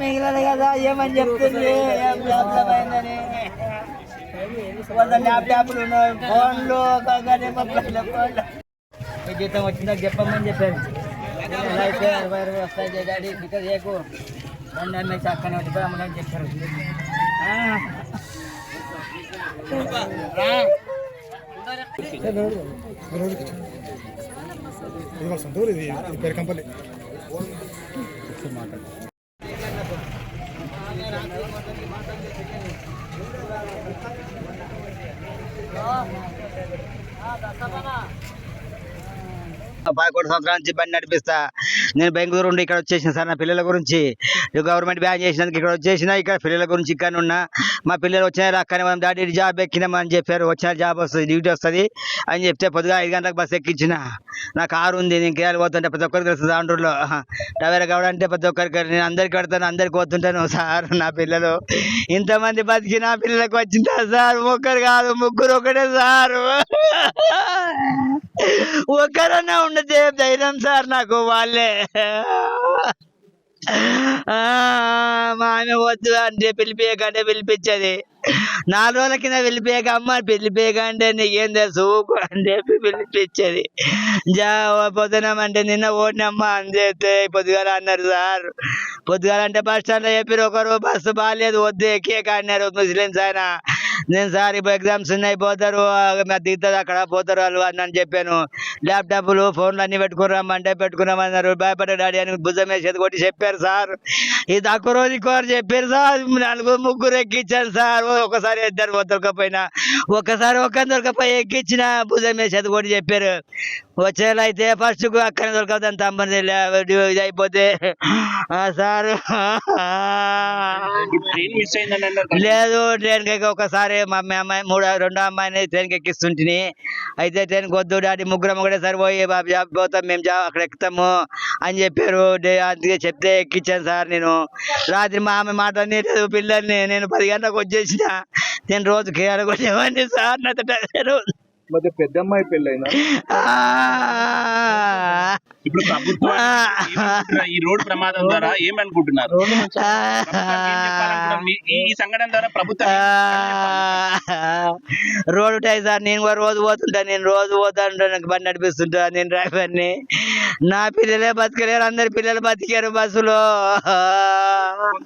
మిగిలిన కదా ఏమని చెప్తుంది ఏం ప్రాబ్లం అయిందని ల్యాప్టాప్లు ఫోన్లు జీతం వచ్చిందా చెప్పమని చెప్పారు అయితే అరవై అరవై వస్తాయి డాడీ ఫికర్ చేయకు రెండు అన్నీ చక్కని వచ్చి అమ్మని చెప్పారు రా ఇది వాళ్ళ సొంత ఇది ఇది పేరు కంపల్లి పదకొండు సంవత్సరాల నుంచి బండి నడిపిస్తా. నేను బెంగళూరు ఉండి ఇక్కడ వచ్చేసిన సార్ నా పిల్లల గురించి. గవర్నమెంట్ బ్యాన్ చేసినందుకు ఇక్కడ వచ్చేసిన ఇక్కడ పిల్లల గురించి ఇక్కడ ఉన్నా. మా పిల్లలు వచ్చినారు అక్కనే మనం డాడీ జాబ్ ఎక్కినామని చెప్పారు. వచ్చిన జాబ్ వస్తుంది డ్యూటీ వస్తుంది అని చెప్తే పొద్దుగా ఐదు గంటలకు బస్సు ఎక్కించిన. నా కారు ఉంది నేను కేరళ పోతుంటే ప్రతి ఒక్కరికి వస్తుంది ఆండ్రూర్లో. టవేరా కావడంటే అంటే ప్రతి ఒక్కరికి నేను అందరికి పెడతాను అందరికి పోతుంటాను సార్ నా పిల్లలు. ఇంతమంది బతికి నా పిల్లలకు వచ్చిందా సార్? ఒక్కరు కాదు ముగ్గురు ఒకటే సార్. ఒక్కరన్నా ఉండదే ధైర్యం సార్ నాకు వాళ్ళే. మా ఆమె వద్దు అంటే పిలిపియక అంటే పిలిపించేది. నాలుగు రోజుల కింద పిలిపేయక అమ్మ పిలిపియక అంటే నీకేం తెలుసు అని చెప్పి పిలిపించేది. జా పొద్దునమంటే నిన్న ఓడినమ్మ అని చెప్తే పొద్దుగాల అన్నారు సార్. పొద్దుగాల అంటే బస్ స్టాండ్లో చెప్పారు ఒకరు బస్సు బాగాలేదు వద్దు ఎక్కేక అన్నారు ముస్లిమ్స్ ఆయన. నేను సార్ ఇప్పుడు ఎగ్జామ్స్ ఉన్నాయి పోతారు దిగుతుంది అక్కడ పోతారు వాళ్ళు అని అని చెప్పాను. ల్యాప్టాప్లు ఫోన్లు అన్ని పెట్టుకున్నామంటే పెట్టుకున్నామన్నారు. భయపడే డాడీ అని భుజం వేసేది కొట్టి చెప్పారు సార్. ఇది తక్కువ రోజు కోరు చెప్పారు సార్. నలుగురు ముగ్గురు ఎక్కించాను సార్. ఒకసారి ఇద్దరు దొరకపోయినా ఒకసారి ఒక్క దొరకపోయి ఎక్కించిన భుజం వేసేది కొట్టి చెప్పారు. వచ్చేలా అయితే ఫస్ట్ అక్కడ దొరకదని తమ్మని ఇది అయిపోతే ఆ, సార్. లేదు ట్రైన్కి ఒకసారి మా అమ్మాయి అమ్మాయి మూడో రెండో అమ్మాయిని ట్రైన్కి ఎక్కిస్తుంటిని. అయితే ట్రైన్ వద్దు డాడీ ముగ్గురం ఒకటే సరిపోయి బాబు జాబ్ పోతాం మేము జాబ్ అక్కడ ఎక్కుతాము అని చెప్పారు. అందుకే చెప్తే ఎక్కించాను సార్ నేను. రాత్రి మా ఆమె మాట లేదు పిల్లల్ని నేను పది గంటలకు వచ్చేసిన. నేను రోజు కొట్టేవాడిని సార్ నాతో రోజు మరి పెద్ద అమ్మాయి పెళ్ళైనా ఇప్పుడు ప్రభుత్వం ఈ రోడ్డు ప్రమాదం ద్వారా ఏమనుకుంటున్నారు? ఈ సంఘటన ద్వారా ప్రభుత్వం రోడ్ ఉంటాయి సార్ నేను కూడా రోజు పోతుంటా నేను రోజు పోతాంటా నాకు బండి నడిపిస్తుంటా నేను డ్రైవర్ని నా పిల్లలే బతకలేరు అందరి పిల్లలు బతికారు బస్సులో. రోడ్డు